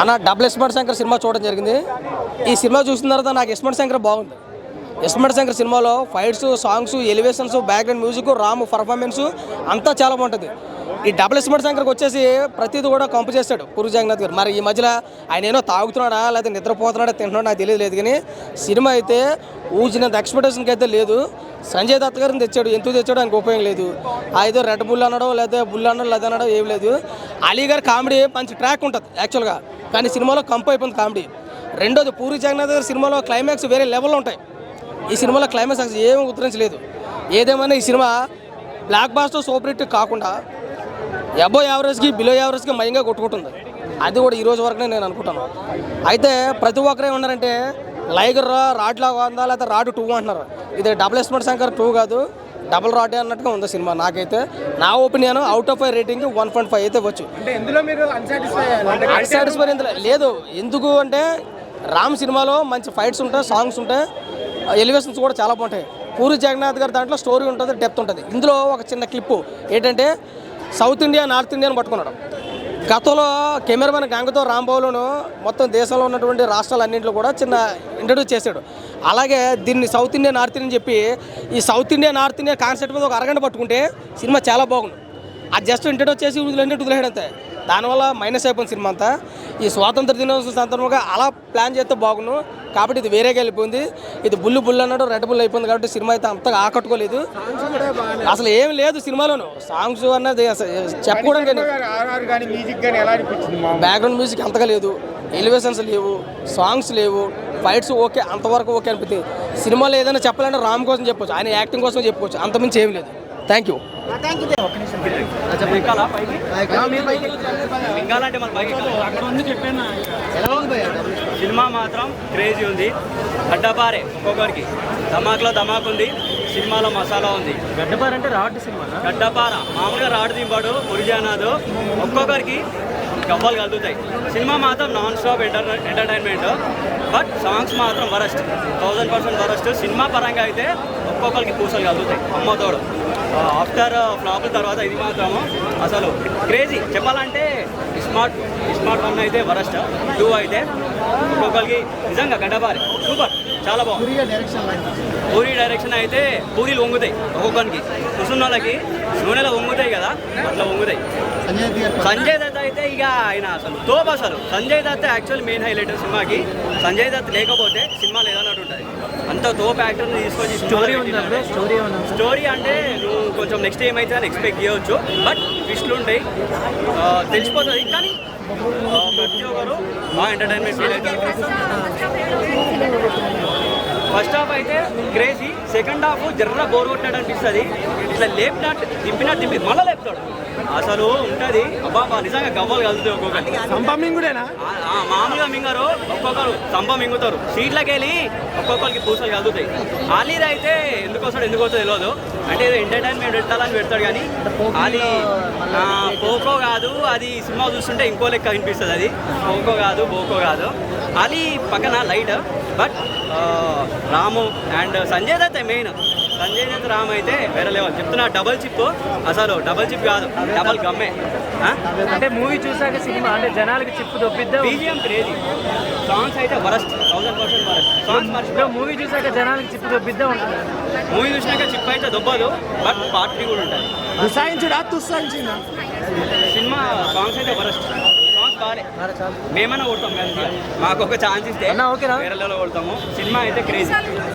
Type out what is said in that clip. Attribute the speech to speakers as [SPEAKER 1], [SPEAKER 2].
[SPEAKER 1] అన్న double ఎస్మర్ Shankar cinema చూడడం జరిగింది. ఈ సినిమా చూసిన తర్వాత నాకు ఎస్మర్ శంకర్ బాగుంది. ఎస్మర్ శంకర్ సినిమాలో fights songs elevations background music Ram performance అంతా చాలా బాగుంటుంది. ఈ డబుల్ ఎస్మర్ శంకర్కి వచ్చేసి ప్రతిదీ కూడా కంపు చేస్తాడు పూరి జగన్నాథ్ గారు. మరి ఈ మధ్యలో ఆయన ఏమో తాగుతున్నాడా లేదా నిద్రపోతున్నాడా తింటున్నాడా నాకు తెలియదు లేదు కానీ సినిమా అయితే ఊజినంత ఎక్స్పెక్టేషన్కి అయితే లేదు. సంజయ్ దత్ గారిని తెచ్చాడు. ఎందుకు తెచ్చాడు ఆయనకు ఉపయోగం లేదు. ఏదో రెడ్ బుల్ అనడం లేదా బుల్ అనడం లేదా అనడం ఏం లేదు. అలీ గారు కామెడీ మంచి ట్రాక్ ఉంటుంది యాక్చువల్గా. కానీ సినిమాలో కంపు అయిపోయింది కామెడీ. రెండోది పూరి జగన్నాథ్ గారి సినిమాలో క్లైమాక్స్ వేరే లెవెల్లో ఉంటాయి. ఈ సినిమాలో క్లైమాక్స్ అసలు ఏమీ ఉత్తరించలేదు ఏదేమైనా ఈ సినిమా బ్లాక్ బాస్టర్ సూపర్ హిట్ కాకుండా అబో యావరేజ్కి బిలో యావరేజ్కి మయంగా కొట్టుకుంటుంది. అది కూడా ఈరోజు వరకునే నేను అనుకుంటాను. అయితే ప్రతి ఒక్కరే ఉన్నారంటే లైగర్ రాడ్ లాగా ఉందా లేకపోతే రాడ్ టూ అంటున్నారు. ఇది డబుల్ ఎస్మెంట్ శంకర్ టూ కాదు. డబుల్ రాడ్ అన్నట్టుగా ఉంది సినిమా నాకైతే. నా opinion out of five rating one point five అయితే వచ్చు.
[SPEAKER 2] అన్సాటిస్ఫై
[SPEAKER 1] లేదు ఎందుకు అంటే రామ్ సినిమాలో మంచి ఫైట్స్ ఉంటాయి సాంగ్స్ ఉంటాయి ఎలివేషన్స్ కూడా చాలా బాగుంటాయి. పూరి జగన్నాథ్ గారి దాంట్లో స్టోరీ ఉంటుంది డెప్త్ ఉంటుంది. ఇందులో ఒక చిన్న క్లిప్పు ఏంటంటే సౌత్ ఇండియా నార్త్ ఇండియాని పట్టుకున్నాడు. గతంలో కెమెరామెన్ గంగతో రాంబాబులను మొత్తం దేశంలో ఉన్నటువంటి రాష్ట్రాలన్నింటిలో కూడా చిన్న ఇంట్రడ్యూస్ చేశాడు. అలాగే దీన్ని సౌత్ ఇండియా నార్త్ ఇండియా అని చెప్పి ఈ south India north India concept మీద ఒక అరగంట పట్టుకుంటే సినిమా చాలా బాగుంది అది జస్ట్ ఇంట్రడ్యూస్ చేసి వదిలేంటే వదిలేడంతే దానివల్ల మైనస్ అయిపోయింది సినిమా అంతా. ఈ స్వాతంత్ర దినోత్సవం సందర్భంగా అలా ప్లాన్ చేస్తే బాగుండు. కాబట్టి ఇది వేరేగా వెళ్ళిపోయింది. ఇది బుల్లు బుల్ అన్నాడు రెడ్ బుల్ అయిపోయింది కాబట్టి సినిమా అయితే అంతగా ఆకట్టుకోలేదు. అసలు ఏం లేదు సినిమాలోను. సాంగ్స్ అన్నది
[SPEAKER 2] ఆర్ఆర్ కానీ
[SPEAKER 1] బ్యాక్గ్రౌండ్ మ్యూజిక్ అంతగా లేదు. ఎలివేషన్స్ లేవు సాంగ్స్ లేవు ఫైట్స్ ఓకే అంతవరకు ఓకే అనిపిస్తుంది. సినిమాలో ఏదైనా చెప్పాలంటే రామ్ కోసం చెప్పొచ్చు. ఆయన యాక్టింగ్ కోసం చెప్పుకోవచ్చు అంతమించి ఏం లేదు. థ్యాంక్ యూ
[SPEAKER 3] మింగాలంటే మన బైక్ సినిమా మాత్రం క్రేజీ ఉంది. గడ్డపారే ఒక్కొక్కరికి. ధమాక్లో ధమాక్ ఉంది. సినిమాలో మసాలా ఉంది.
[SPEAKER 4] గడ్డపార అంటే రాడ్ సినిమా
[SPEAKER 3] గడ్డపార. మామూలుగా రాడు దింపాడు మురిజానాథ్ ఒక్కొక్కరికి గవ్వలు కలుగుతాయి. సినిమా మాత్రం non stop enter entertainment but songs మాత్రం worst. Thousand percent worst. Cinema పరంగా అయితే ఒక్కొక్కరికి పూసలు కలుగుతాయి. అమ్మతోడు ఆఫ్టర్ ఫ్లాప్ తర్వాత ఇది మాత్రము అసలు క్రేజీ. చెప్పాలంటే స్మార్ట్ స్మార్ట్ వన్ అయితే వరస్ట్. టూ అయితే ఒక్కొక్కరికి నిజంగా గడ్డపారి సూపర్. చాలా బాగుంది. పూరి డైరెక్షన్ అయితే. పూరీలు వంగుతాయి ఒక్కొక్కరికి. కూర్చున్న వాళ్ళకి నూనెలో వంగుతాయి కదా అట్లా వంగుతాయి. సంజయ్ దత్ అయితే ఇక ఆయన అసలు తోపు అసలు. Sanjay Dutt actual main highlight సినిమాకి. సంజయ్ దత్ లేకపోతే సినిమా లేదన్నట్టు ఉంటుంది అంత తోపు యాక్టర్ని తీసుకొచ్చి
[SPEAKER 4] స్టోరీ స్టోరీ
[SPEAKER 3] స్టోరీ అంటే నువ్వు కొంచెం నెక్స్ట్ ఏమైతే అని ఎక్స్పెక్ట్ చేయవచ్చు బట్ ట్విస్ట్లు ఉంటాయి. తెలిసిపోతుంది. కానీ ఆ, ప్రతి ఒక్కరు బాగా ఎంటర్టైన్మెంట్ ఫీల్ అవుతారు ఫస్ట్ హాఫ్ అయితే క్రేజీ సెకండ్ హాఫ్ జర్ర బోర్ కొట్టాడు అనిపిస్తుంది. ఇట్లా లేపినట్టు దింపినట్టు దింపి మళ్ళీ లేపుతాడు. అసలు ఉంటుంది. అబ్బా నిజంగా గవ్వలు కలుగుతాయి ఒక్కొక్కటి.
[SPEAKER 2] సంపమింగుడేనా
[SPEAKER 3] ఆ, ఆ, మామూలుగా మింగారు ఒక్కొక్కరు సంప మింగుతారు. సీట్లకి వెళ్ళి ఒక్కొక్కరికి పూసలు కలుగుతాయి. ఆలీది అయితే ఎందుకు వస్తాడు ఎందుకు వస్తాడు తెలియదు అంటే ఏదో ఎంటర్టైన్మెంట్ పెట్టాలని పెడతాడు కానీ ఆలీ పోకో కాదు అది సినిమా చూస్తుంటే ఇంకో లెక్క అనిపిస్తుంది అది. పోకో కాదు బోకో కాదు. ఆలీ పక్కన light but Ram and Sanjay Dutt main Sanjay Dutt Ram అయితే వేరే లెవెల్ చెప్తున్నా డబల్ చిప్ అసలు డబల్ చిప్ కాదు. డబల్ గమ్మే?
[SPEAKER 4] అంటే మూవీ చూసాక సినిమా అంటే జనాలకి చిప్పు దొబ్బిద్దా?
[SPEAKER 3] బీజిఎం క్రేజీ సాంగ్స్ అయితే worst. Thousand percent worst. Songs మర్చిపో
[SPEAKER 4] మూవీ చూసాక జనాలకి చిప్పు దొబ్బిద్దా ఉంటుంది?
[SPEAKER 3] మూవీ చూసినాక చిప్ అయితే దొబ్బదు బట్ పార్ట్ కూడా ఉంటుంది
[SPEAKER 2] దుసాయించుడా
[SPEAKER 3] సినిమా సాంగ్స్ అయితే వరస్ట్. బాగాలే మేమన్నా కొడతాం మాకు ఒక ఛాన్స్ ఇస్తే కొడతాము సినిమా అయితే క్రేజీ